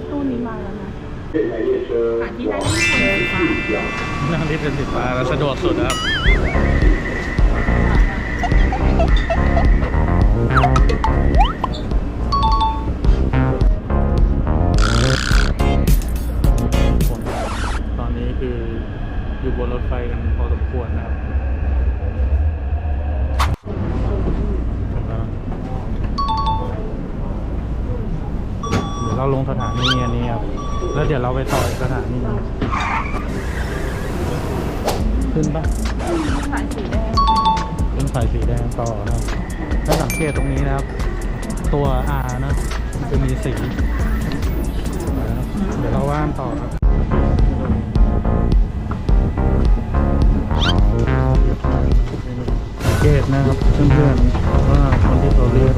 ถตู้นี้มาแล้วนะหาที่นั่งที่คนเลยค่ะนั่งลิฟต์เป็นสีฟ้าแล้วสะดวกสุดนะครับตอนนี้คืออยู่บนรถไฟกันพอสมควรนะครับ เราลงสถานีอันนี้ครับ แล้วเดี๋ยวเราไปต่ออีกสถานีขึ้นปะสายสีแดงขึ้นสายสีแดงต่อนะครับถ้าสังเกตตรงนี้นะครับ ตัว R นะมันจะมีสี เดี๋ยวเราว่านต่อครับสังเกตนะครับเพื่อนๆว่าคนที่เขาเรีย